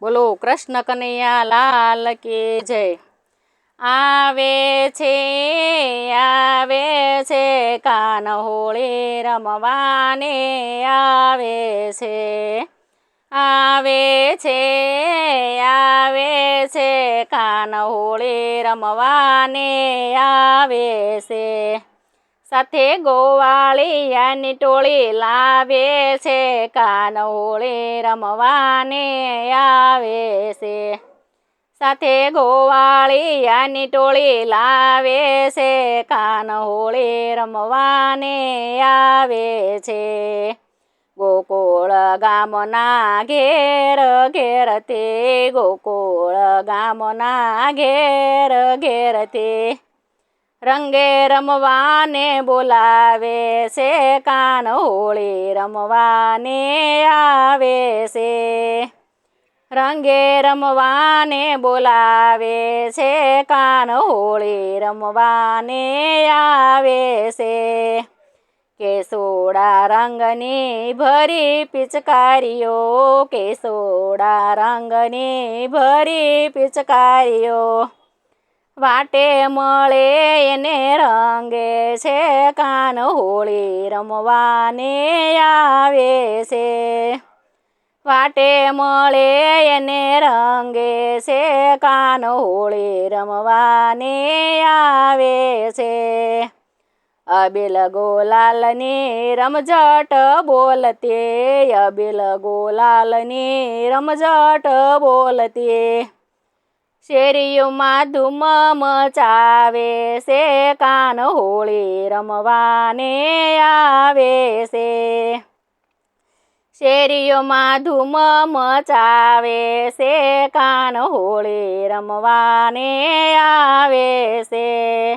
બોલો, કૃષ્ણ કનૈયા લાલ કે જય? આવે છે આવે છે, કાન હોળી રમવાને આવે છે. આવે છે આવે છે, કાન હોળી રમવાને આવે છે. સાથે ગોવાળિયાની ટોળી લાવે છે કાન હોળી રમવાને આવે છે. સાથે ગોવાળિયાની ટોળી લાવે છે કાન હોળી રમવાને આવે છે. ગોકુળ ગામના ઘેર ઘેર ગોકુળ ગામના ઘેર ઘેર રંગે રમવાને બોલાવે છે, કાન હોળી રમવાને આવે છે. રંગે રમવાને બોલાવે છે, કાન હોળી રમવાને આવે છે. કેસોડા રંગની ભરી પિચકારીઓ, કેસોડા રંગની ભરી પિચકારીઓ. વાટે મળે એને રંગે છે કાન હોળી રમવાને આવે છે. વાટે મળે એને રંગે છે કાન હોળી રમવાને આવે છે. અબિલ ગોલાલની રમઝટ બોલતે, અબિલ ગોલાલની રમઝટ બોલતે. શેરીઓમાં ધૂમ મચાવે છે, કાન હોળી રમવાને આવે છે. શેરીઓમાં ધૂમ મચાવે છે, કાન હોળી રમવાને આવે છે.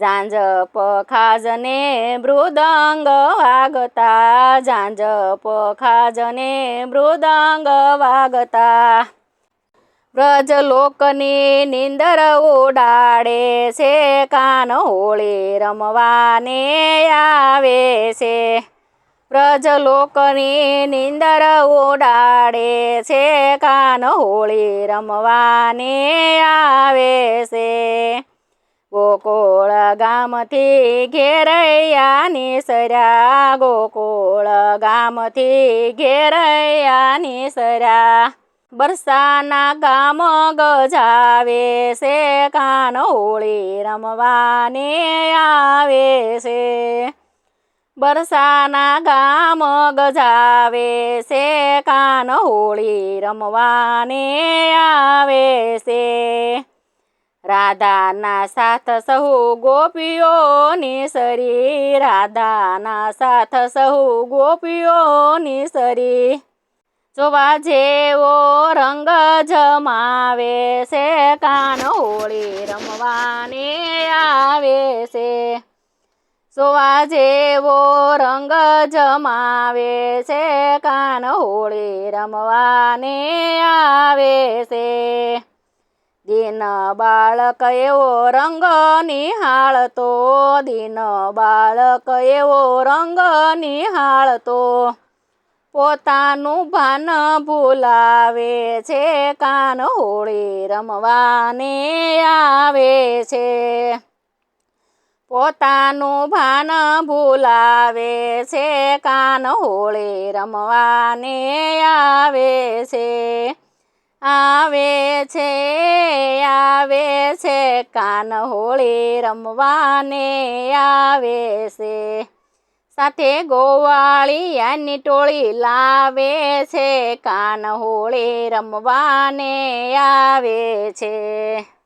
ઝાંઝ પખાજને મૃદંગ વાગતા, ઝાંઝ પખાજને મૃદંગ વાગતા. વ્રજ નીંદર ઉડાડે છે, કાન હોળી રમવાને આવે છે. વ્રજલોકની નિંદર ઉડાડે છે, કાન હોળી રમવાને આવે છે. ગોકુળ ગામથી ઘેરૈયાની સર્યા ગોકુળ ગામથી ઘેરૈયાની સર્યા બરસાના ગામ ગજાવે છે, કાન હોળી રમવાને આવે છે. બરસાના ગામ ગજાવે છે, કાન હોળી રમવાને આવે છે. રાધાના સાથ સહુ ગોપીઓની સરી, રાધાના સાથ સહુ ગોપીઓની સરી. જોવા જેવો રંગ જમાવે છે, કાન હોળી રમવાને આવે છે. જોવા જેવો રંગ જમાવે છે, કાન હોળી રમવાને આવે છે. દિન બાળક એવો રંગ નિહાળતો, દિન બાળક એવો રંગ નિહાળતો. પોતાનું ભાન ભૂલાવે છે, કાન હોળી રમવાને આવે છે. પોતાનું ભાન ભૂલાવે છે, કાન હોળી રમવાને આવે છે. આવે છે આવે છે, કાન હોળી રમવાને આવે છે. સાથે ગોવાળિયાની ટોળી લાવે છે. કાન હોળી રમવાને આવે છે.